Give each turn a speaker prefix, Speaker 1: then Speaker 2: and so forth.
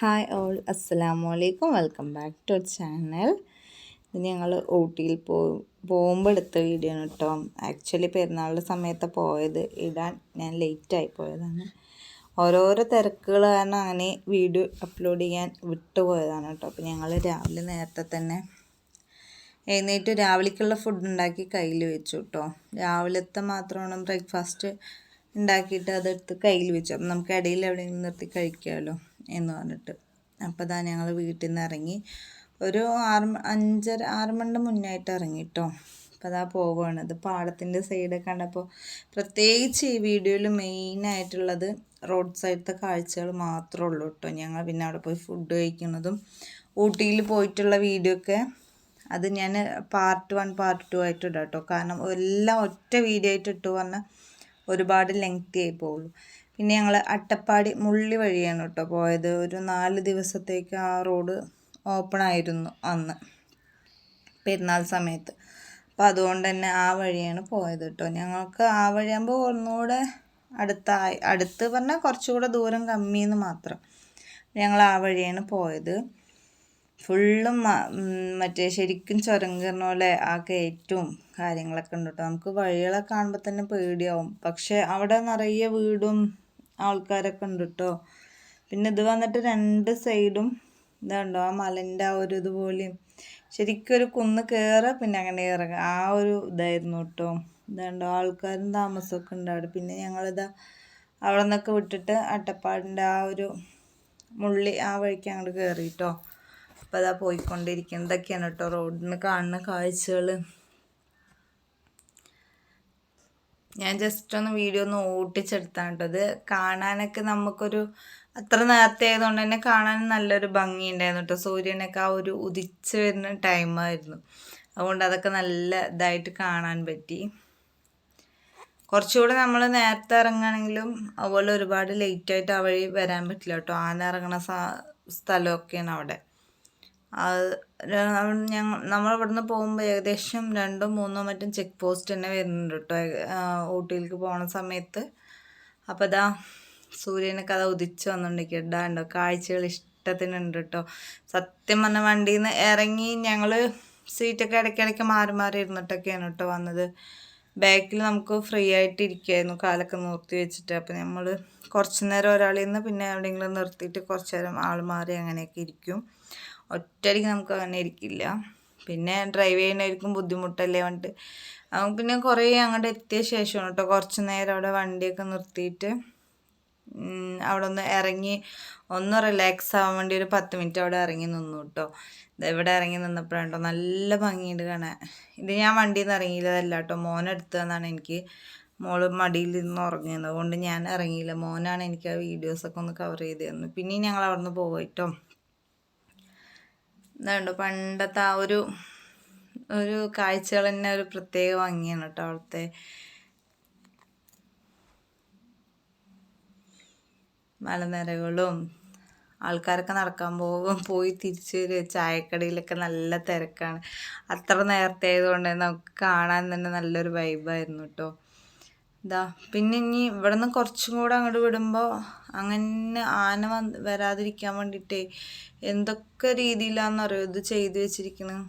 Speaker 1: Hi all അസ്സലാമു അലൈക്കും. Welcome back to channel. ഇത് ഞങ്ങൾ ഊട്ടിയിൽ പോ പോകുമ്പോൾ എടുത്ത വീഡിയോ ആണ് കേട്ടോ. ആക്ച്വലി പെരുന്നാളിന്റെ സമയത്ത് പോയത് ഇടാൻ ഞാൻ ലേറ്റായി പോയതാണ്. ഓരോരോ തിരക്കുകൾ കാരണം അങ്ങനെ വീഡിയോ അപ്ലോഡ് ചെയ്യാൻ വിട്ടുപോയതാണ് കേട്ടോ. അപ്പോൾ ഞങ്ങൾ രാവിലെ നേരത്തെ തന്നെ എഴുന്നേറ്റ് രാവിലേക്കുള്ള ഫുഡ് ഉണ്ടാക്കി കയ്യിൽ വെച്ചു കേട്ടോ. രാവിലത്തെ മാത്രമാണ് ബ്രേക്ക്ഫാസ്റ്റ് ഉണ്ടാക്കിയിട്ട് അതെടുത്ത് കയ്യിൽ വെച്ചു. അപ്പം നമുക്ക് ഇടയിൽ എവിടെയെങ്കിലും നിർത്തി കഴിക്കാമല്ലോ. എന്ന് പറഞ്ഞിട്ട്. അപ്പോൾ ദാ ഞങ്ങൾ വീട്ടിൽ നിന്ന് ഇറങ്ങി ഒരു ആറ് അഞ്ചര ആറ് മണിന്റെ മുന്നായിട്ട് ഇറങ്ങി കേട്ടോ അപ്പോൾ അതാ പോവുകയാണ് അത് പാടത്തിന്റെ സൈഡ് കണ്ടപ്പോൾ പ്രത്യേകിച്ച് ഈ വീഡിയോയിൽ മെയിനായിട്ടുള്ളത് റോഡ് സൈഡത്തെ കാഴ്ചകൾ മാത്രമേ ഉള്ളൂ കേട്ടോ ഞങ്ങൾ പിന്നെ അവിടെ പോയി ഫുഡ് കഴിക്കുന്നതും ഊട്ടിയിൽ പോയിട്ടുള്ള വീഡിയോ ഒക്കെ അത് ഞാൻ പാർട്ട് വൺ പാർട്ട് ടു ആയിട്ട് ഇടാം കേട്ടോ കാരണം എല്ലാം ഒറ്റ വീഡിയോ ആയിട്ട് ഇട്ടു പറഞ്ഞാൽ ഒരുപാട് ലെങ്തി ആയി പോകുള്ളൂ. പിന്നെ ഞങ്ങൾ അട്ടപ്പാടി മുള്ളി വഴിയാണ് കേട്ടോ പോയത്. ഒരു നാല് ദിവസത്തേക്ക് ആ റോഡ് ഓപ്പൺ ആയിരുന്നു അന്ന് പെരുന്നാൾ സമയത്ത്. അപ്പം അതുകൊണ്ട് തന്നെ ആ വഴിയാണ് പോയത് കേട്ടോ. ഞങ്ങൾക്ക് ആ വഴിയാകുമ്പോൾ ഒന്നുകൂടെ അടുത്തായി അടുത്ത് പറഞ്ഞാൽ കുറച്ചുകൂടെ ദൂരം കമ്മിയെന്ന് മാത്രം ഞങ്ങൾ ആ വഴിയാണ് പോയത്. ഫുള്ളും മറ്റേ ശരിക്കും ചുരം കയറുന്ന പോലെ ആ കയറ്റവും കാര്യങ്ങളൊക്കെ ഉണ്ട് കേട്ടോ. നമുക്ക് വഴികളൊക്കെ കാണുമ്പോൾ തന്നെ പേടിയാവും. പക്ഷേ അവിടെ നിറയെ വീടും ആൾക്കാരൊക്കെ ഉണ്ട് കേട്ടോ പിന്നെ ഇത് വന്നിട്ട് രണ്ട് സൈഡും ഇതുണ്ടോ ആ മലന്റെ ആ ഒരു ഇതുപോലെയും ശരിക്കും ഒരു കുന്ന് കയറുക പിന്നെ അങ്ങനെ ഇറങ്ങുക ആ ഒരു ഇതായിരുന്നു കേട്ടോ ഇതുണ്ടോ ആൾക്കാരും താമസമൊക്കെ ഉണ്ട് അവിടെ. പിന്നെ ഞങ്ങളിതാ അവിടെ നിന്നൊക്കെ വിട്ടിട്ട് അട്ടപ്പാടിന്റെ ആ ഒരു മുള്ളി ആ വഴിക്ക് അങ്ങോട്ട് കയറി കേട്ടോ അപ്പോൾ അതാ പോയിക്കൊണ്ടിരിക്കുന്നതൊക്കെയാണ് കേട്ടോ റോഡിൽ നിന്ന് കാണുന്ന കാഴ്ചകൾ ഞാൻ ജസ്റ്റ് ഒന്ന് വീഡിയോ ഒന്ന് ഓട്ടിച്ചെടുത്താണ് കേട്ടത് കാണാനൊക്കെ നമുക്കൊരു അത്ര നേരത്തെ ആയതുകൊണ്ട് തന്നെ കാണാൻ നല്ലൊരു ഭംഗി ഉണ്ടായിരുന്നു കേട്ടോ സൂര്യനൊക്കെ ആ ഒരു ഉദിച്ച് വരുന്ന ടൈമായിരുന്നു അതുകൊണ്ട് അതൊക്കെ നല്ല ഇതായിട്ട് കാണാൻ പറ്റി. കുറച്ചുകൂടെ നമ്മൾ നേരത്തെ ഇറങ്ങുകയാണെങ്കിലും അതുപോലെ ഒരുപാട് ലേറ്റായിട്ട് ആ വഴി വരാൻ പറ്റില്ല കേട്ടോ ആന ഇറങ്ങുന്ന സ്ഥലമൊക്കെയാണ് അവിടെ. ഞങ്ങൾ നമ്മൾ ഇവിടുന്ന് പോകുമ്പോൾ ഏകദേശം രണ്ടോ മൂന്നോ മറ്റും ചെക്ക് പോസ്റ്റ് തന്നെ വരുന്നുണ്ട് കേട്ടോ ഊട്ടിയിലേക്ക് പോണ സമയത്ത്. അപ്പോൾ ഇതാ സൂര്യനൊക്കെ അത് ഉദിച്ച് വന്നുകൊണ്ടിരിക്കുക ഇടാണ്ടോ കാഴ്ചകൾ ഇഷ്ടത്തിനുണ്ട് കേട്ടോ സത്യം പറഞ്ഞ വണ്ടിയിൽ നിന്ന് ഇറങ്ങി ഞങ്ങൾ സീറ്റൊക്കെ ഇടയ്ക്കിടയ്ക്ക് മാറി മാറി ഇരുന്നിട്ടൊക്കെയാണ് കേട്ടോ വന്നത്. ബാക്കിൽ നമുക്ക് ഫ്രീ ആയിട്ട് ഇരിക്കുമായിരുന്നു കാലൊക്കെ നിർത്തി വെച്ചിട്ട്. അപ്പോൾ നമ്മൾ കുറച്ച് നേരം ഒരാളിൽ നിന്ന് പിന്നെ എവിടെയെങ്കിലും നിർത്തിയിട്ട് കുറച്ച് നേരം ആൾ മാറി അങ്ങനെയൊക്കെ ഇരിക്കും. ഒറ്റയടിക്ക് നമുക്ക് അങ്ങനെ ഇരിക്കില്ല. പിന്നെ ഡ്രൈവ് ചെയ്യുന്നതായിരിക്കും ബുദ്ധിമുട്ടല്ലേ പറഞ്ഞിട്ട്. പിന്നെ കുറേ അങ്ങോട്ട് എത്തിയ ശേഷമാണ് കേട്ടോ കുറച്ച് നേരം അവിടെ വണ്ടിയൊക്കെ നിർത്തിയിട്ട് അവിടെ ഒന്ന് ഇറങ്ങി ഒന്ന് റിലാക്സ് ആവാൻ വേണ്ടി ഒരു പത്ത് മിനിറ്റ് അവിടെ ഇറങ്ങി നിന്നു കേട്ടോ ഇവിടെ ഇറങ്ങി നിന്നപ്പോഴാട്ടോ നല്ല ഭംഗിയുണ്ട് കാണാൻ. ഇത് ഞാൻ വണ്ടിയിൽ നിന്ന് ഇറങ്ങിയില്ലതല്ല കേട്ടോ മോനെടുത്തതെന്നാണ് എനിക്ക്. മോൾ മടിയിൽ നിന്ന് ഉറങ്ങിയത് അതുകൊണ്ട് ഞാൻ ഇറങ്ങിയില്ല മോനാണ് എനിക്ക് ആ വീഡിയോസൊക്കെ ഒന്ന് കവർ ചെയ്ത് തന്നു പിന്നെയും ഞങ്ങൾ അവിടെ നിന്ന് പോയിട്ടോ ഇതുണ്ട് പണ്ടത്തെ ആ ഒരു ഒരു കാഴ്ചകൾ തന്നെ ഒരു പ്രത്യേക ഭംഗിയാണ് കേട്ടോ അവിടുത്തെ. മലനിരകളും ആൾക്കാരൊക്കെ നടക്കാൻ പോകും പോയി തിരിച്ചു വരും ചായക്കടയിലൊക്കെ നല്ല തിരക്കാണ്. അത്ര നേരത്തെ ആയതുകൊണ്ട് നമുക്ക് കാണാൻ തന്നെ നല്ലൊരു വൈബായിരുന്നു കേട്ടോ. ഇതാ പിന്നെ ഇനി ഇവിടെ നിന്ന് കുറച്ചും കൂടെ അങ്ങോട്ട് വിടുമ്പോൾ അങ്ങനെ ആന വന്ന് വരാതിരിക്കാൻ വേണ്ടിയിട്ടേ എന്തൊക്കെ രീതിയിലാണെന്നറിയോ ഇത് ചെയ്തു വെച്ചിരിക്കുന്നത്